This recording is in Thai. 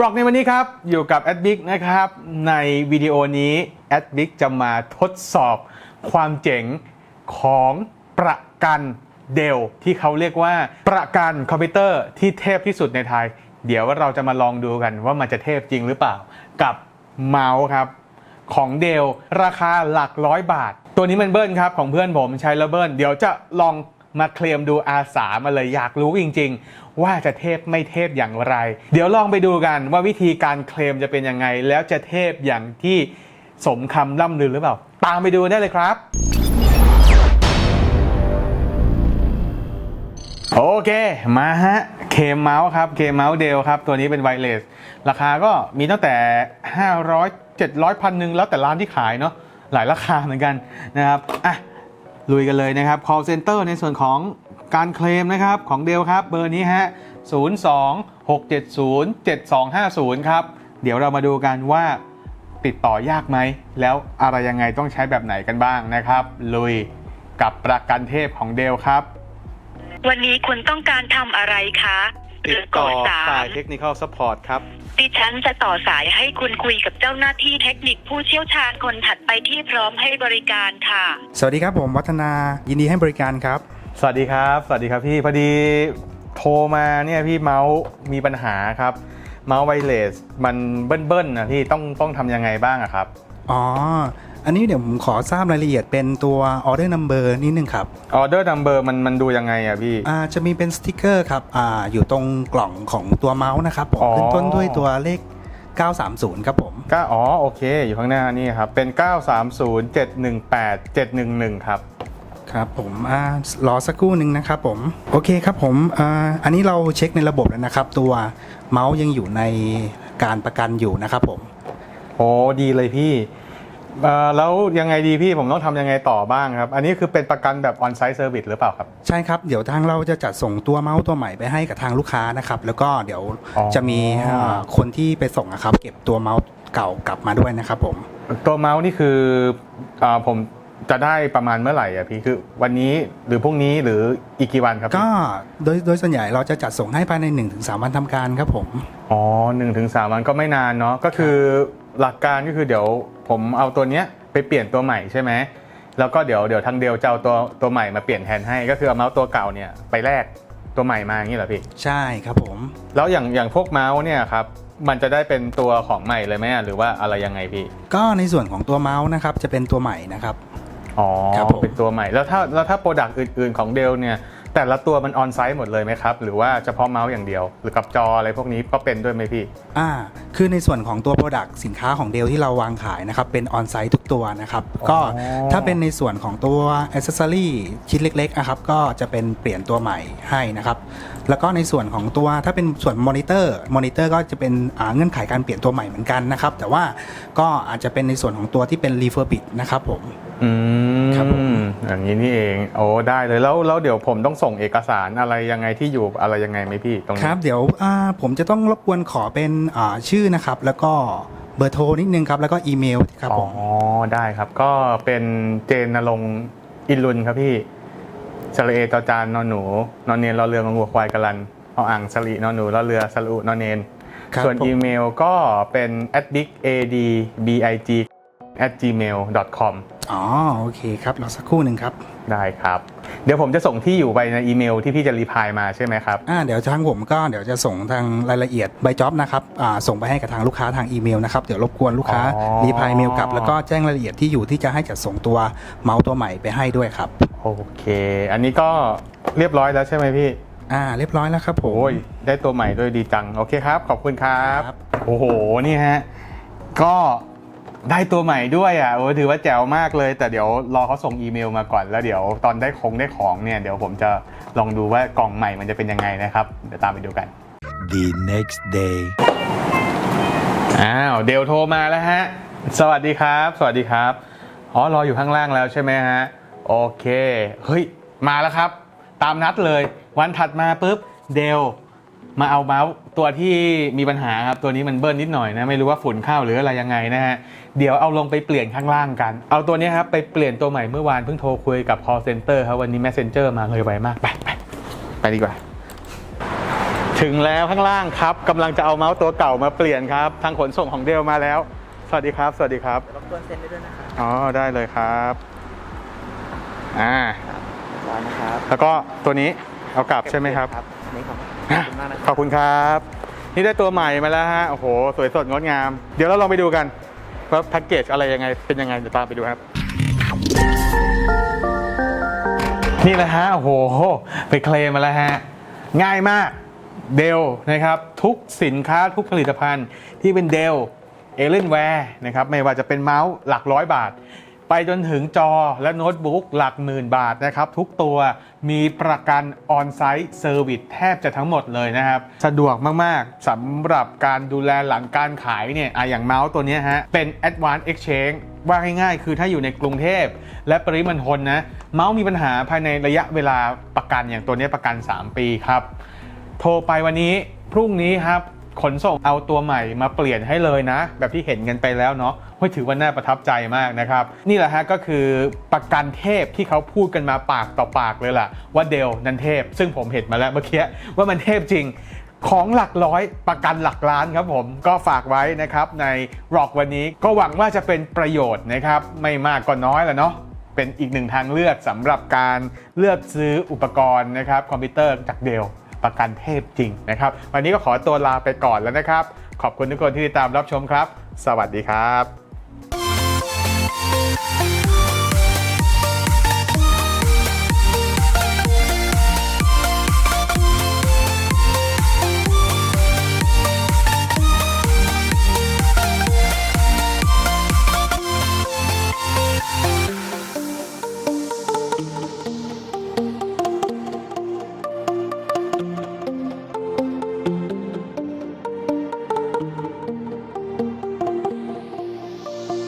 ร็อกในวันนี้ครับ อยู่กับแอดบิ๊กนะครับ ในวิดีโอนี้แอดบิ๊กจะมาทดสอบความเจ๋งของประกันเดลที่เขาเรียกว่าประกันคอมพิวเตอร์ที่เทพที่สุดในไทย เดี๋ยวเราจะมาลองดูกันว่ามันจะเทพจริงหรือเปล่า กับเมาส์ครับ ของเดลราคาหลักร้อยบาท ตัวนี้มันเบิ้ลครับของเพื่อนผมใช้แล้วเบิ้ลเดี๋ยวจะลอง มาเคลมดูอาสามาเลยอยากรู้จริง ๆ ว่าจะเทพไม่เทพอย่างไร เดี๋ยวลองไปดูกันว่าวิธีการเคลมจะเป็นยังไง แล้วจะเทพอย่างที่สมคำล่ำลือหรือเปล่า ตามไปดูได้เลยครับโอเค มาฮะ เคมเมาส์ครับเคมเมาส์เดลครับ ตัวนี้เป็นไวเลส ราคาก็มีตั้งแต่ 500 700พันหนึ่งแล้วแต่ร้านที่ขายเนาะหลายราคาเหมือนกันนะครับ อะ ลุยกันเลยนะครับ call center ในส่วนของการเคลมนะครับของเดลครับเบอร์นี้ฮะ 02 670 7250 ครับ เดี๋ยวเรามาดูกันว่าติดต่อยากไหม แล้วอะไรยังไงต้องใช้แบบไหนกันบ้างนะครับ ลุยกับประกันเทพของเดลครับ วันนี้คุณต้องการทำอะไรคะ ติรืดกต่อดสาฝ่ายมเทคนิคอลซัพพอร์ตครับ ดิฉันจะต่อสายให้คุณคุยกับเจ้าหน้าที่เทคนิคผู้เชี่ยวชาญคนถัดไปที่พร้อมให้บริการค่ะ สวัสดีครับผมวัฒนายินดีให้บริการครับ สวัสดีครับ สวัสดีครับพี่พอดีโทรมาเนี่ยพี่เมาส์มีปัญหาครับ เมาส์ไวเลสมันเบิ้ลๆนะพี่ต้องต้องทำยังไงบ้างอะครับ อ๋อ อันนี้เดี๋ยวผมขอทราบรายละเอียดเป็นตัว order number นิดนึงครับออเดอร์นัมเบอร์มันมันดูยังไงอะพี่ อ่าจะมีเป็นสติกเกอร์ครับอ่าอยู่ตรงกล่องของตัวเมาส์นะครับผมอ๋อ ขึ้นต้นด้วยตัวเลข 930 ครับผม ก็อ๋อโอเค อยู่ข้างหน้านี่ครับ เป็น 930 718 711 ครับ ครับผมอ่ารอสักครู่หนึ่งนะครับผม โอเคครับผมอ่าอันนี้เราเช็คในระบบแล้วนะครับ ตัวเมาส์ยังอยู่ในการประกันอยู่นะครับผม โอ้ดีเลยพี่ เอ่อแล้วยังไงดีพี่ผมต้องทำยังไงต่อบ้างครับ อันนี้คือเป็นประกันแบบออนไซต์เซอร์วิสหรือเปล่าครับ ใช่ครับ เดี๋ยวทางเราจะจัดส่งตัวเมาส์ตัวใหม่ไปให้กับทางลูกค้านะครับ แล้วก็เดี๋ยวอ๋อ จะมีอ่าคนที่ไปส่งนะครับ เก็บตัวเมาส์เก่ากลับมาด้วยนะครับผม ตัวเมาส์นี่คืออาผมจะได้ประมาณเมื่อไหร่อะพี่คือวันนี้หรือพรุ่งนี้หรืออีกกี่วันครับก็โดยโดยส่วนใหญ่เราจะจัดส่งให้ภายใน 1-3 วันทำการครับผม อ๋อหนึ่งถึงสามวันก็ไม่นานเนาะก็คือ หลักการก็คือเดี๋ยวผมเอาตัวเนี้ยไปเปลี่ยนตัวใหม่ใช่ไหมแล้วก็เดี๋ยวเดี๋ยวทางเดียวจะเอาตัวตัวใหม่มาเปลี่ยนแทนให้ก็คือเอาเมาส์ตัวเก่าเนี่ยไปแลกตัวใหม่มาอย่างนี้เหรอพี่ใช่ครับผม แล้วอย่างอย่างพวกเมาส์เนี่ยครับมันจะได้เป็นตัวของใหม่เลยไหมอะหรือว่าอะไรยังไงพี่ ก็ในส่วนของตัวเมาส์นะครับจะเป็นตัวใหม่นะครับอ๋อครับผม เป็นตัวใหม่แล้วถ้าแล้วถ้าโปรดักต์อื่น ๆของเดลเนี่ย แต่ละตัวมันออนไซต์หมดเลยไหมครับ หรือว่าเฉพาะเมาส์อย่างเดียว หรือกับจออะไรพวกนี้ก็เป็นด้วยไหมพี่ อ่า คือในส่วนของตัว Product สินค้าของเดลที่เราวางขายนะครับ เป็นออนไซต์ทุกตัวนะครับ ก็อ๋อถ้าเป็นในส่วนของตัว Accessory ชิ้นเล็กๆนะครับ ก็จะเป็นเปลี่ยนตัวใหม่ให้นะครับ แล้วก็ในส่วนของตัวถ้าเป็นส่วนมอนิเตอร์มอนิเตอร์ก็จะเป็นอ่าเงื่อนไขการเปลี่ยนตัวใหม่เหมือนกันนะครับ แต่ว่าก็อาจจะเป็นในส่วนของตัวที่เป็น refurbish นะครับผม อืมครับผมอย่างนี้นี่เอง โอ้ได้เลยแล้วแล้วเดี๋ยวผมต้องส่งเอกสารอะไรยังไงที่อยู่อะไรยังไงไหมพี่ตรงคนี้รับ เดี๋ยวอ่าผมจะต้องรบกวนขอเป็นอ่าชื่อนะครับ แล้วก็เบอร์โทรนิดนึงครับ แล้วก็อีเมลครับอ๋ผอมได้ครับก็เป็นเจนนรงค์อินลุนครับพี่สระเอจอจานนอนหนู นอนเนียนรอเรืองัวควายกะลันเอาอ่างสลีนอนหนูรอเรือสลุนอนเนน ครับส่วนผม อีเมลก็เป็น adbig at gmail com อ๋อโอเคครับรอสักครู่หนึ่งครับ ได้ครับ เดี๋ยวผมจะส่งที่อยู่ไปในอีเมลที่พี่จะรีพลายมาใช่ไหมครับอ่าเดี๋ยวทางผมก็เดี๋ยวจะส่งทางรายละเอียดใบจ็อบนะครับอ่าส่งไปให้กับทางลูกค้าทางอีเมลนะครับเดี๋ยวรบกวนลูกค้าอ๋อ รีพายเมลกลับ แล้วก็แจ้งรายละเอียดที่อยู่ที่จะให้จัดส่งตัวเมาส์ตัวใหม่ไปให้ด้วยครับโอเค อันนี้ก็เรียบร้อยแล้วใช่ไหมพี่อ่าเรียบร้อยแล้วครับผม โอ้ยได้ตัวใหม่ด้วยดีจัง โอเคครับ ขอบคุณครับ ครับ โอ้โห นี่ฮะ ก็ ได้ตัวใหม่ด้วยอะโอ้ถือว่าแจ๋วมากเลย แต่เดี๋ยวรอเขาส่งอีเมลมาก่อนแล้วเดี๋ยวตอนได้คงได้ของเนี่ยเดี๋ยวผมจะลองดูว่ากล่องใหม่มันจะเป็นยังไงนะครับ เดี๋ยวตามไปดูกัน the next day. อ้าวเดลโทรมาแล้วฮะ สวัสดีครับ สวัสดีครับอ๋อรออยู่ข้างล่างแล้วใช่ไหมฮะ โอเค เฮ้ย มาแล้วครับ ตามนัดเลย วันถัดมาปุ๊บเดล มาเอาเมาส์ตัวที่มีปัญหาครับ ตัวนี้มันเบิ้ลนิดหน่อยนะ ไม่รู้ว่าฝุ่นเข้าหรืออะไรยังไงนะฮะ เดี๋ยวเอาลงไปเปลี่ยนข้างล่างกัน เอาตัวนี้ครับ ไปเปลี่ยนตัวใหม่เมื่อวานเพิ่งโทรคุยกับ call center ครับ วันนี้ messenger มาเลยไวมาก ไปไปไปดีกว่า ถึงแล้วข้างล่างครับกำลังจะเอาเมาส์ตัวเก่ามาเปลี่ยนครับ ทางขนส่งของเดลมาแล้ว สวัสดีครับ สวัสดีครับรบกวนเซ็นได้ด้วยนะคะอ๋อได้เลยครับอ่าร้อยนะครับแล้วก็ตัวนี้เอากลับใช่ไหมครับอันนี้ครับขอบคุณมาก นะคขรัอบคุณครับ นี่ได้ตัวใหม่มาแล้วฮะโอ้โห สวยสดงดงาม เดี๋ยวเราลองไปดูกันว่าแพ็กเกจอะไรยังไงเป็นยังไงเดี๋ยวตามไปดูครับนี่แหละฮะโอ้โห ไปเคลมมาแล้วฮะ ง่ายมากเดลนะครับ ทุกสินค้าทุกผลิตภัณฑ์ที่เป็นเดลเอเลนแวร์นะครับ ไม่ว่าจะเป็นเมาส์หลักร้อยบาท ไปจนถึงจอและโน้ตบุ๊กหลักหมื่นบาทนะครับ ทุกตัวมีประกันออนไซต์เซอร์วิสแทบจะทั้งหมดเลยนะครับ สะดวกมาก ๆสำหรับการดูแลหลังการขายเนี่ยออย่างเมาส์ตัวนี้ฮะ เป็น Advanced Exchange ว่าง่ายๆ คือถ้าอยู่ในกรุงเทพ และปริมณฑลนะเมาส์มีปัญหาภายในระยะเวลาประกันอย่างตัวนี้ประกัน 3 ปีครับ โทรไปวันนี้พรุ่งนี้ครับ ขนส่งเอาตัวใหม่มาเปลี่ยนให้เลยนะ แบบที่เห็นกันไปแล้วเนาะเฮ้ยถือว่าน่าประทับใจมากนะครับ นี่แหละฮะก็คือประกันเทพที่เขาพูดกันมาปากต่อปากเลยล่ะ ว่าเดลนันเทพ ซึ่งผมเห็นมาแล้วเมื่อกี้ว่ามันเทพจริงของหลักร้อยประกันหลักล้านครับผมก็ฝากไว้นะครับในร็อกวันนี้ก็หวังว่าจะเป็นประโยชน์นะครับไม่มากก็น้อยแหละเนาะเป็นอีกหนึ่งทางเลือกสำหรับการเลือกซื้ออุปกรณ์นะครับคอมพิวเตอร์จากเดล ประกันเทพจริงนะครับ วันนี้ก็ขอตัวลาไปก่อนแล้วนะครับ ขอบคุณทุกคนที่ติดตามรับชมครับ สวัสดีครับ